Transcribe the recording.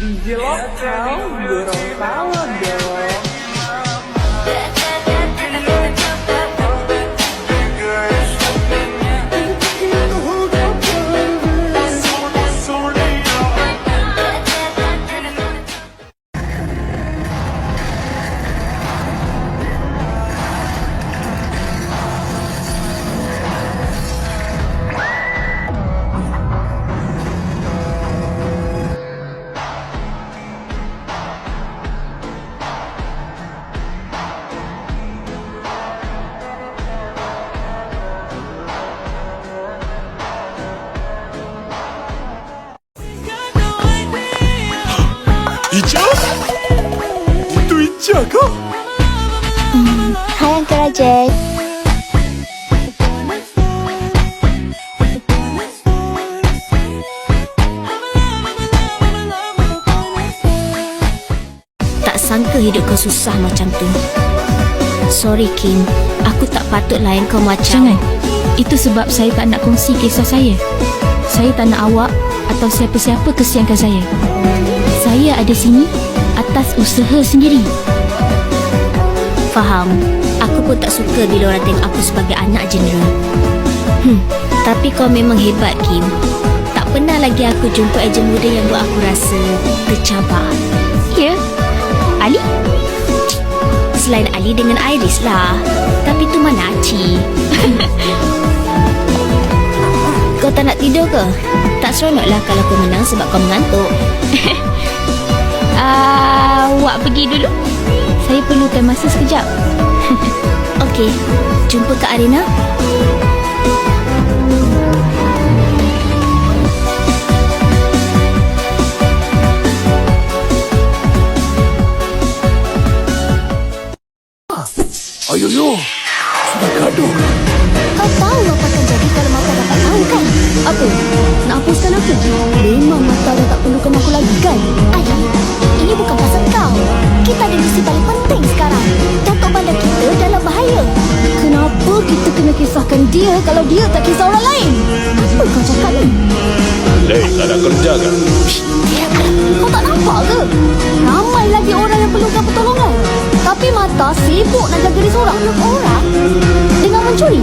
Di Lokal, Gorontalo, dan Itu Ica kah? Hai Uncle Rajat. Tak sangka hidup kau susah macam tu. Sorry Kim, aku tak patut layan kau macam Jangan. Itu sebab saya tak nak kongsi kisah saya. Saya tak nak awak atau siapa-siapa kesiankan saya. Saya ada sini atas usaha sendiri. Faham. Aku pun tak suka bila orang tengok aku sebagai anak jeneral. Hmm, tapi kau memang hebat Kim. Tak pernah lagi aku jumpa ejen muda yang buat aku rasa tercabar. Ya. Ali? Selain Ali dengan Iris lah. Tapi tu mana Aci? kau tak nak tidur ke? Tak seronok lah kalau kau menang sebab kau mengantuk. Ah, awak pergi dulu. Saya perlukan masa sekejap. Okey, jumpa kat arena. Ayo yo. Sudah gaduh. Kau tahu apa akan jadi kalau Mata dapat tahu kan? Apa? Ada misi paling penting sekarang. Datuk bandar kita dalam bahaya. Kenapa kita kena kisahkan dia kalau dia tak kisah orang lain? Apa kau cakap ni? Lei, tak ada kerja kan? Kau tak nampak ke? Ramai lagi orang yang perlukan pertolongan. Tapi Mata sibuk nak jaga diri seorang orang dengan mencuri.